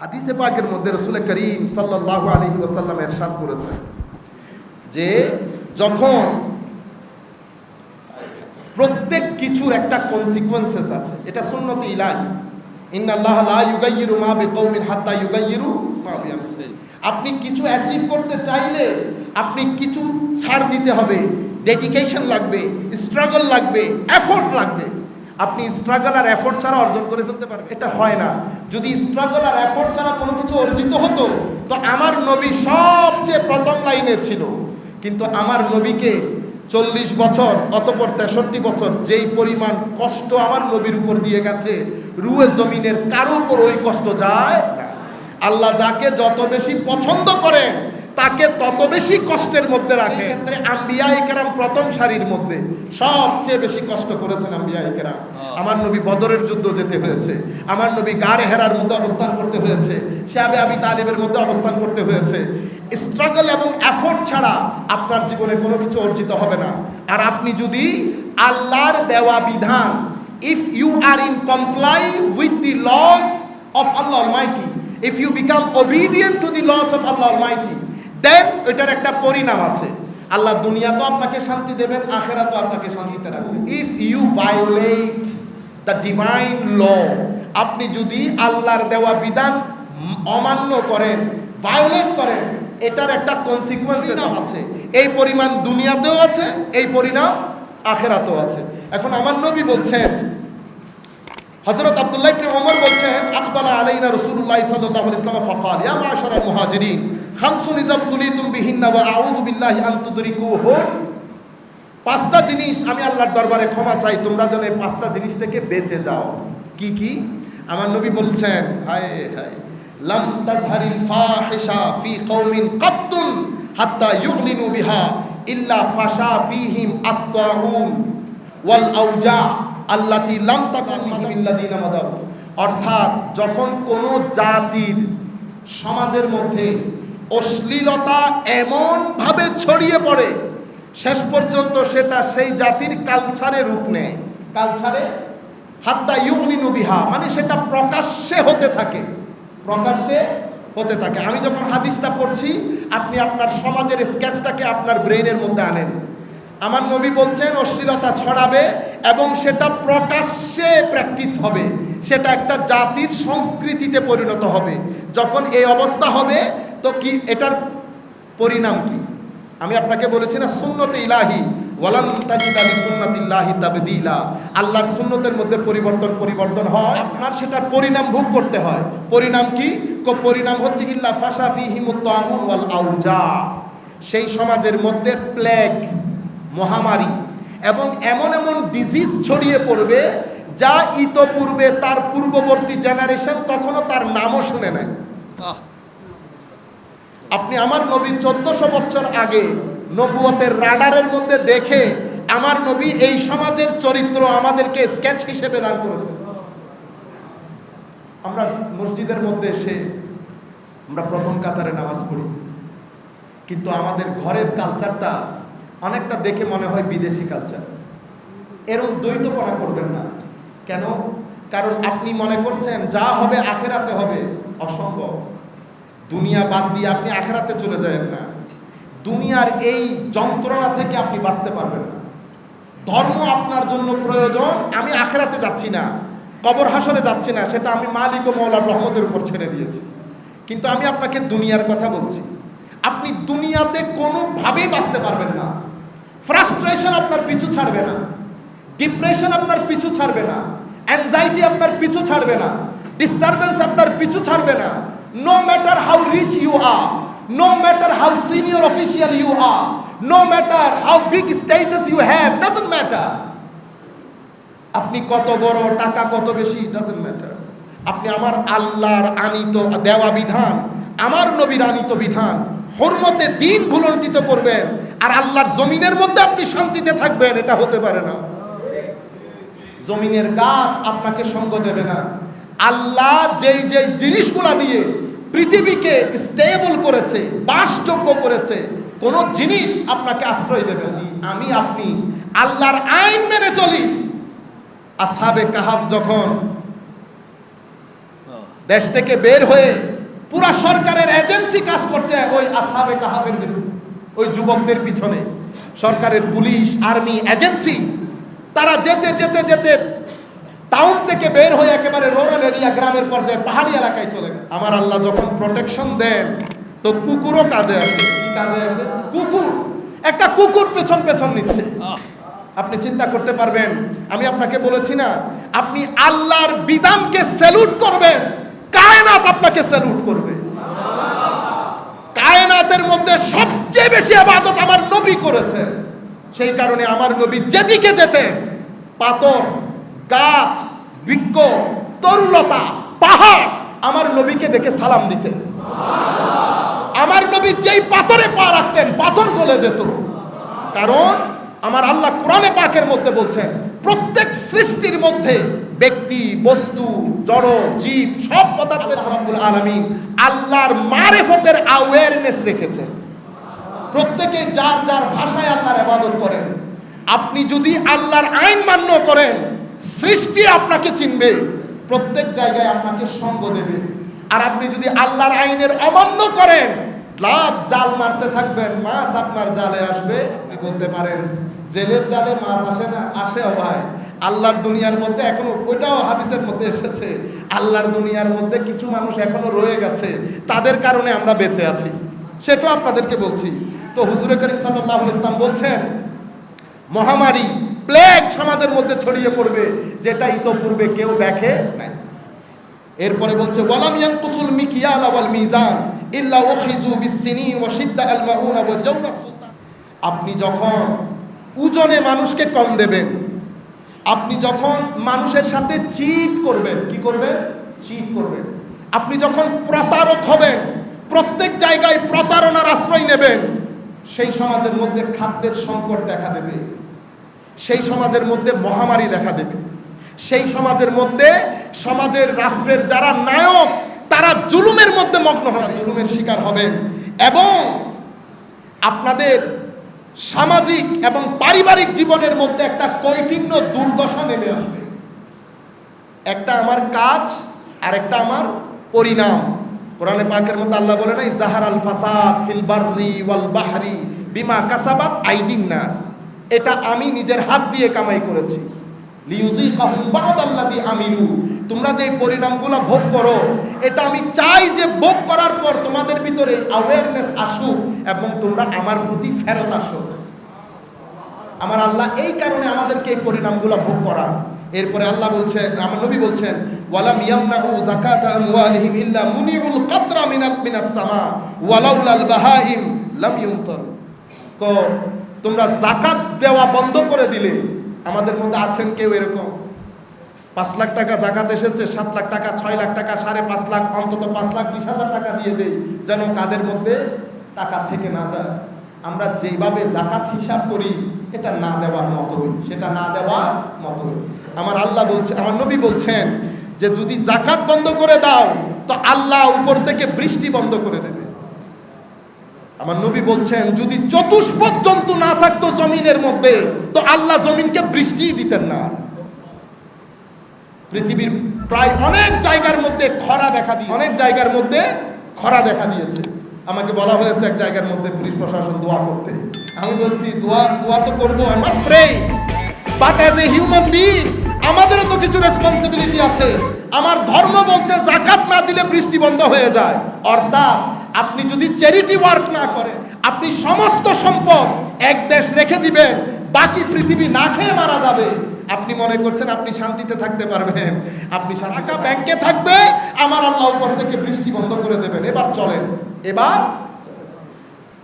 হাদিসে পাকের মধ্যে রসুল করিম সাল্লাহ আলী ওসাল্লাম এরশাদ করেছেন যে যখন প্রত্যেক কিছুর একটা কনসিকুয়েন্সেস আছে, এটা সুন্নত ইলাহি। ইন্নাল্লাহ লা ইউগাইয়িরু মা বিকৌমিন হাত্তা ইউগাইয়িরু মা আপনি কিছু অ্যাচিভ করতে চাইলে আপনি কিছু ছাড় দিতে হবে। ডেডিকেশন লাগবে স্ট্রাগল লাগবে এফোর্ট লাগবে। আপনি স্ট্রাগল আর এফোর্ট ছাড়া অর্জন করে ফেলতে পারবেন। এটা হয় না। যদি স্ট্রাগল আর এফোর্ট ছাড়া কোনো কিছু অর্জিত হতো, তো আমার নবী সবচেয়ে প্রথম লাইনে ছিল। কিন্তু আমার নবীকে চল্লিশ বছর, অতপর তেষট্টি বছর যেই পরিমাণ কষ্ট আমার নবীর উপর দিয়ে গেছে, রুয়ে জমিনের কারও উপর ওই কষ্ট যায় না। আল্লাহ যাকে যত বেশি পছন্দ করেন তাকে তত বেশি কষ্টের মধ্যে রাখে। আম্বিয়া ইকেরাম প্রথম সারির মধ্যে সবচেয়ে বেশি কষ্ট করেছেন আম্বিয়া ইকেরাম। আমার নবী বদরের যুদ্ধ যেতে হয়েছে। আমার নবী গাড়ে হেরার মধ্যে অবস্থান করতে হয়েছে। শ্যাবে আবি তালিবের মধ্যে অবস্থান করতে হয়েছে। স্ট্রাগল এবং এফোর্ট ছাড়া আপনার জীবনে কোনো কিছু অর্জিত হবে না। আর আপনি যদি আল্লাহর দেওয়া বিধান if you are in comply with the laws of Allah mighty if you become obedient to the laws of Allah almighty then এটার একটা পরিণাম আছে। আল্লাহ দুনিয়া তো আপনাকে শান্তি দেবেন আখেরা তো আপনাকে শান্তিতে রাখবেন if you violate the divine law আপনি যদি আল্লাহর দেওয়া বিধান অমান্য করেন ভায়োলেট করেন এটার একটা কনসিকুয়েন্সেস আছে। এই পরিমাণ দুনিয়াতেও আছে এই পরিণাম আখেরাতেও আছে। এখন আমার নবী বলছেন হযরত আব্দুল্লাহ ইবনে ওমর বলছেন আকবালা আলাইনা রাসূলুল্লাহ সাল্লাল্লাহু আলাইহি ওয়াসাল্লাম ফাকাল ইয়া মাশারাল মুহাজিরিন। তুলিতুম বিহিন্না ওয়া আউযু বিল্লাহি আন পাঁচটা জিনিস আমি আল্লাহর দরবারে ক্ষমা চাই, তোমরা যেন পাঁচটা জিনিস থেকে বেঁচে যাও। কি কি? আমার নবী বলছেন, হায় হায়, লাম তাজহারিল ফাহিশা ফি কওমিন হাত্তা ইউলিনু বিহা ইল্লা ফাশা ফিহিম আত-তাউন ওয়াল আউজা আল্লাতি লাম তাকা ফিহিম ইল্লাযিনা মাদাউ। অর্থাৎ যখন কোনো জাতির সমাজের মধ্যে অশ্লীলতা এমন ভাবে ছড়িয়ে পড়ে, শেষ পর্যন্ত সেটা সেই জাতির কালচারে রূপ নেয়। কালচারে হাত্তা ইউকলিনু বিহা মানে সেটা প্রকাশ্যে হতে থাকে। প্রকাশ্যে হতে থাকে। আমি যখন হাদিসটা পড়ছি, আপনি আপনার সমাজের স্কেচটাকে আপনার ব্রেইনের মধ্যে আনেন। আমার নবী বলছেন, অশ্লীলতা ছড়াবে এবং সেটা প্রকাশ্যে প্র্যাকটিস হবে। সেটা একটা জাতির সংস্কৃতিতে পরিণত হবে। যখন এই অবস্থা হবে তো কি এটার পরিণাম কি? আমি আপনাকে বলেছি না, সুন্নত ইলাহি ওয়ালান তাজিদ আলী সুন্নাতিল্লাহি তাবদিলা। আল্লাহর সুন্নতের মধ্যে পরিবর্তন পরিবর্তন হয়। আপনার সেটার পরিণাম ভোগ করতে হয়। পরিণাম কি? পরিণাম হচ্ছে, ইল্লা ফাশা ফিহিমুত তাউন ওয়াল আউজা। সেই সমাজের মধ্যে প্লেগ মহামারী এবং এমন এমন ডিজিজ ছড়িয়ে পড়বে, যা ইতপূর্বে তার পূর্ববর্তী জেনারেশন কখনো তার নামও শুনে আহ। আপনি আমার নবী চোদ্দশো বছর আগে নবুয়তের রাডারের মধ্যে দেখে আমার নবী এই সমাজের চরিত্র আমাদেরকে স্কেচ হিসেবে দান করেছে আমরা মসজিদের মধ্যে এসে আমরা প্রথম কাতারে নামাজ পড়ি। কিন্তু আমাদের ঘরের কালচারটা অনেকটা দেখে মনে হয় বিদেশি কালচার এরকম দ্বৈতপনা করবেন না। কেন? কারণ আপনি মনে করছেন যা হবে আখেরাতে হবে, অসম্ভব। দুনিয়া বাদ দিয়ে আপনি আখেরাতে চলে যাবেন না। দুনিয়ার এই যন্ত্রণা থেকে আপনি বাঁচতে পারবেন না। ধর্ম আপনার জন্য প্রয়োজন, আমি আখেরাতে যাচ্ছি না। কবর হাসরে যাচ্ছি না, সেটা আমি মালিক ও মৌলার রহমতের উপর ছেড়ে দিয়েছি। কিন্তু আমি আপনাকে দুনিয়ার কথা বলছি। আপনি দুনিয়াতে কোনোভাবেই বাঁচতে পারবেন না। ফ্রাস্ট্রেশন আপনার পিছু ছাড়বে না। ডিপ্রেশন আপনার পিছু ছাড়বে না। অ্যাংজাইটি আপনার পিছু ছাড়বে না। ডিস্টারবেন্স আপনার পিছু ছাড়বে না। No matter how rich you are no matter how senior official you are no matter how big status you have doesn't matter আপনি কত বড়, টাকা কত বেশি ডাজন্ট ম্যাটার আপনি আমার আল্লাহর আনিত দেওয়া বিধান, আমার নবীর আনিত বিধান, হরমতে দিন ভুলন্তিত করবেন, আর আল্লাহর জমিনের মধ্যে আপনি শান্তিতে থাকবেন, এটা হতে পারে না। জমিনের গাছ আপনাকে সঙ্গ দেবে না। আল্লাহ যেই যেই জিনিসগুলা দিয়ে পৃথিবীকে স্টেবল করেছে বাসযোগ্য করেছে কোন জিনিস আপনাকে আশ্রয় দেবে আমি আপনি আল্লাহর আইন মেনে চলি। আসহাবে কাহাফ যখন দেশ থেকে বের হয়ে পুরা সরকারের এজেন্সি কাজ করছে ওই আসাবে কাহাবের ওই যুবকদের পিছনে। সরকারের পুলিশ আর্মি এজেন্সি তারা যেতে যেতে যেতে টাউন থেকে বের হয়ে একেবারে রোরাল এরিয়া গ্রামের পর্যায়ে পাহাড়ি এলাকায় চলে গেছে আমার আল্লাহ যখন প্রোটেকশন দেন তো কুকুরও কাজে আসে। কি কাজে আসে? কুকুর। একটা কুকুর পেছন পেছন নিচ্ছে। আপনি চিন্তা করতে পারবেন আমি আপনাকে বলেছি না আপনি আল্লাহর বিধানকে স্যালুট করবেন কায়নাত আপনাকে স্যালুট করবে। কায়নাতের মধ্যে সবচেয়ে বেশি আবাদত আমার নবী করেছে সেই কারণে আমার নবী যেদিকে যেতে পাথর গাছ, বৃক্ষ, তরুলতা, পাহাড় আমার নবীকে দেখে সালাম দিতেন। আমার নবী যেই পাথরে পা রাখতেন, পাথর গলে যেত। কারণ আমার আল্লাহ কোরআনে পাকের মধ্যে বলছেন, প্রত্যেক সৃষ্টির মধ্যে ব্যক্তি, বস্তু জড় জীব সব পদার্থের রব্বুল আলামিন। আল্লাহর মারেফতের অ্যাওয়ারনেস রেখেছেন। প্রত্যেকে যার যার ভাষায় আল্লাহর ইবাদত করেন। আপনি যদি আল্লাহর আইন মান্য করেন সৃষ্টি আপনাকে চিনবে, প্রত্যেক জায়গায় আপনাকে সঙ্গ দেবে। আর আপনি যদি আল্লাহর আইনের অমান্য করেন, লাভ জাল মারতে থাকবেন, মাছ আপনার জালে আসবে। আপনি বলতে পারেন, জেলের জালে মাছ আসে না? আসে ভাই। আল্লাহর দুনিয়ার মধ্যে এখনও ওইটাও হাদিসের মধ্যে এসেছে। আল্লাহর দুনিয়ার মধ্যে কিছু মানুষ এখনও রয়ে গেছে। তাদের কারণে আমরা বেঁচে আছি। সেটাও আপনাদেরকে বলছি। তো হুজুরে করিম সাল্লাহ ইসলাম বলছেন, মহামারী প্লেগ সমাজের মধ্যে ছড়িয়ে পড়বে যেটা ইতোপূর্বে কেউ দেখে নাই। এরপরে বলছে, ওয়ালাম ইয়ানকুসুল মিকিয়াল ওয়াল মিজান ইল্লা উখিযু বিসসিনিন ওয়া শিদ্দা আল মাউনা ওয়া জাওরা আপনি যখন ওজনে মানুষকে কম দেবেন, আপনি যখন মানুষের সাথে চিট করবেন, কি করবেন? চিট করবেন। আপনি যখন প্রতারক হবেন, প্রত্যেক জায়গায় প্রতারণার আশ্রয় নেবেন, সেই সমাজের মধ্যে খাদ্যের সংকট দেখা দেবে। সেই সমাজের মধ্যে মহামারী দেখা দেবে। সেই সমাজের মধ্যে সমাজের রাষ্ট্রের যারা নায়ক, তারা জুলুমের মধ্যে মগ্ন হবে, জুলুমের শিকার হবে। এবং আপনাদের সামাজিক এবং পারিবারিক জীবনের মধ্যে একটা কৈকিন্য দুর্দশা নেমে আসবে। একটা আমার কাজ আর একটা আমার পরিণাম। কোরআনে পাকের মধ্যে আল্লাহ বলে নাই জাহার আল ফাসাদ ফিল বাররি ওয়াল বাহরি বিমা কাসাবাত আইদিন নাস। এটা আমি নিজের হাত দিয়ে কামাই করেছি। আমিলু। তোমরা যে পরিণামগুলো ভোগ করো, এটা আমি চাই যে ভোগ করার পর তোমাদের ভিতরে অ্যাওয়ারনেস আসুক এবং তোমরা আমার প্রতি ফেরত আসো। আমার আল্লাহ এই কারণে আমাদেরকে এই পরিণামগুলো ভোগ করা এরপরে আল্লাহ বলছে, আমার নবী বলছেন, ওয়ালাম ইয়ামনাউ যাকাতা আমওয়ালিহিম ইল্লা মুনিউল কাতরা মিনাল, মিনাস সামা, ওয়ালাউলাল বাহাইম লাম ইউমতার। তোমরা জাকাত দেওয়া বন্ধ করে দিলে, আমাদের মধ্যে আছেন কেউ এরকম? পাঁচ লাখ টাকা জাকাত এসেছে, সাত লাখ টাকা, ছয় লাখ টাকা, সাড়ে পাঁচ লাখ, অন্তত পাঁচ লাখ, বিশ হাজার টাকা দিয়ে দেই, যেন কাদের মধ্যে টাকা থেকে না যায়। আমরা যেভাবে জাকাত হিসাব করি, এটা না দেওয়ার মতোই, সেটা না দেওয়ার মতোই। আমার আল্লাহ বলছে, আমার নবী বলছেন যে, যদি জাকাত বন্ধ করে দাও, তো আল্লাহ উপর থেকে বৃষ্টি বন্ধ করে দেবে। আমার নবী বলছেন, যদি চতুষ্পদ জন্তু না থাকতো জমিনের মধ্যে, তো আল্লাহ জমিনকে বৃষ্টিই দিতেন না। পৃথিবীর প্রায় অনেক জায়গার মধ্যে খরা দেখা দিয়ে, অনেক জায়গার মধ্যে খরা দেখা দিয়েছে। আমাকে বলা হয়েছে এক জায়গার মধ্যে পুলিশ প্রশাসন দোয়া করতে। আমি বলছি, দোয়া দোয়া তো করব I must but as a human being আমাদেরও তো কিছু রেসপন্সিবিলিটি আছে। আমার ধর্ম বলছে জাকাত না দিলে বৃষ্টি বন্ধ হয়ে যায়। অর্থাৎ আপনি যদি চ্যারিটি ওয়ার্ক না করেন, আপনি সমস্ত সম্পদ এক দেশ রেখে দিবেন, বাকি পৃথিবী না খেয়ে মারা যাবে। আপনি মনে করছেন আপনি শান্তিতে থাকতে পারবেন। আপনি টাকা ব্যাংকে থাকবে, আমার আল্লাহ উপর থেকে বৃষ্টি বন্ধ করে দেবেন। এবার চলেন। এবার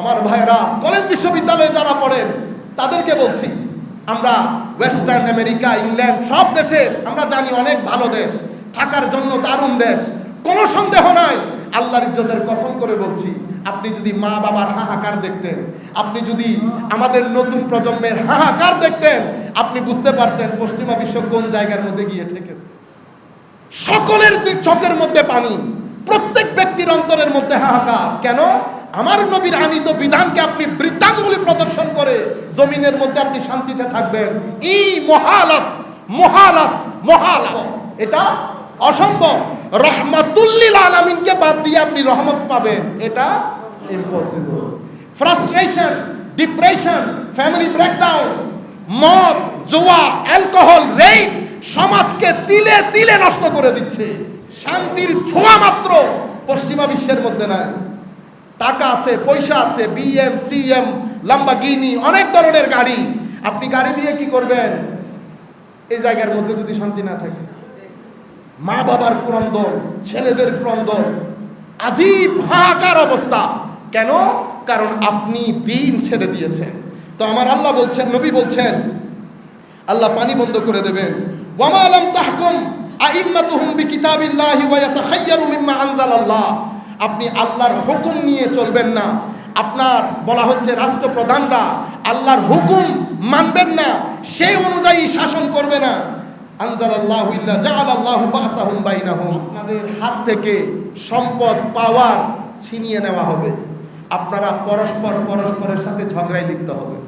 আমার ভাইরা কলেজ বিশ্ববিদ্যালয়ে যারা পড়েন, তাদেরকে বলছি, আমরা ওয়েস্টার্ন আমেরিকা ইংল্যান্ড সব দেশে আমরা জানি অনেক ভালো দেশ। থাকার জন্য দারুণ দেশ। কোনো সন্দেহ নাই। আল্লাহর ইজ্জতের কসম করে বলছি, আপনি যদি মা বাবার হাহাকার দেখতেন, আপনি যদি আমাদের নতুন প্রজন্মের হাহাকার দেখতেন, আপনি বুঝতে পারতেন পশ্চিমা বিশ্ব কোন জায়গার মধ্যে গিয়ে ঠেকেছে। সকলের চোখের মধ্যে পানি, প্রত্যেক ব্যক্তির অন্তরের মধ্যে হাহাকার। কেন? আমার নবীর আনিত বিধানকে আপনি বৃত্তাঙ্গুলি প্রদর্শন করে জমিনের মধ্যে আপনি শান্তিতে থাকবেন। ই মহালাস মহালাস মহালাস। এটা অসম্ভব। রহমাতুল্লিল আলামিনকে বাদ দিয়ে আপনি রহমত পাবেন। এটা impossible frustration depression family breakdown মদ, জোয়া অ্যালকোহল রেইন সমাজকে তিলে তিলে নষ্ট করে দিচ্ছে। শান্তির ছোঁয়া মাত্র পশ্চিমা বিশ্বের মধ্যে নাই। টাকা আছে, পয়সা আছে বিএম সিএম লম্বা গিনি অনেক ধরনের গাড়ি। আপনি গাড়ি দিয়ে কি করবেন? এই জায়গার মধ্যে যদি শান্তি না থাকে। মা বাবার ক্রন্দন, ছেলেদের ক্রন্দন। আজীব হাহাকার অবস্থা। কেন? কারণ আপনি দিন ছেড়ে দিয়েছেন। তো আমার আল্লাহ বলছেন, নবী বলছেন, আল্লাহ পানি বন্ধ করে দেবেন। ওয়ামা লাম তাহকুম আইম্মাতুহুম বিকিতাবিল্লাহি ওয়া ইয়াতাখায়্যারু মিম্মা আনজালাল্লাহ। আপনি আল্লাহর হুকুম নিয়ে চলবেন না। আপনার বলা হচ্ছে রাষ্ট্রপ্রধানরা আল্লাহর হুকুম মানবেন না। সেই অনুযায়ী শাসন করবে না। বাসাহুম বাইনাহুম। আপনাদের হাত থেকে সম্পদ পাওয়ার ছিনিয়ে নেওয়া হবে। আপনারা পরস্পর পরস্পরের সাথে ঝগড়ায় লিপ্ত হবে